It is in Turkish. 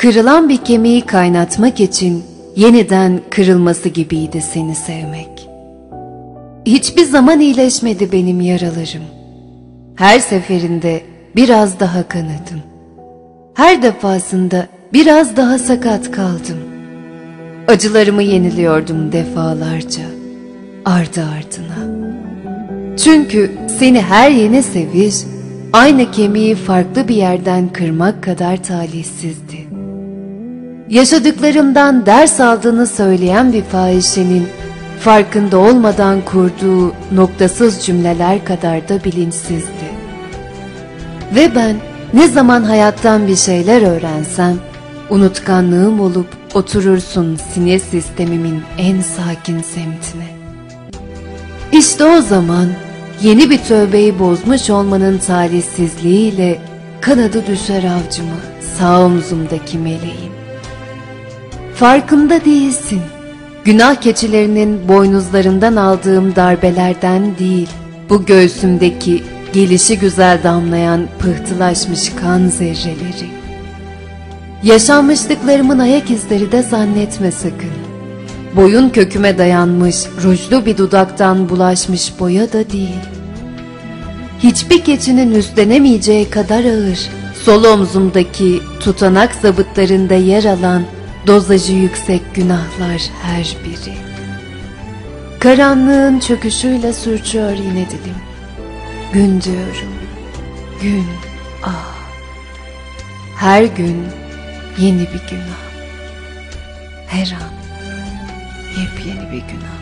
kırılan bir kemiği kaynatmak için yeniden kırılması gibiydi seni sevmek. Hiçbir zaman iyileşmedi benim yaralarım. Her seferinde biraz daha kanadım. Her defasında biraz daha sakat kaldım. Acılarımı yeniliyordum defalarca, ardı ardına. Çünkü seni her yeni seviş, aynı kemiği farklı bir yerden kırmak kadar talihsizdi. Yaşadıklarımdan ders aldığını söyleyen bir fahişenin, farkında olmadan kurduğu noktasız cümleler kadar da bilinçsizdi. Ve ben ne zaman hayattan bir şeyler öğrensem, unutkanlığım olup oturursun sinir sistemimin en sakin semtine. İşte o zaman yeni bir tövbeyi bozmuş olmanın talihsizliğiyle kanadı düşer avcıma sağ omzumdaki meleğin. Farkında değilsin. Günah keçilerinin boynuzlarından aldığım darbelerden değil, bu göğsümdeki gelişi güzel damlayan pıhtılaşmış kan zerreleri. Yaşanmışlıklarımın ayak izleri de zannetme sakın. Boyun köküme dayanmış, rujlu bir dudaktan bulaşmış boya da değil. Hiçbir keçinin üstlenemeyeceği kadar ağır, sol omzumdaki tutanak zabıtlarında yer alan dozajı yüksek günahlar her biri. Karanlığın çöküşüyle sürçüyor yine dilim. Gün diyorum, gün, ah. Her gün yeni bir günah. Her an yepyeni bir günah.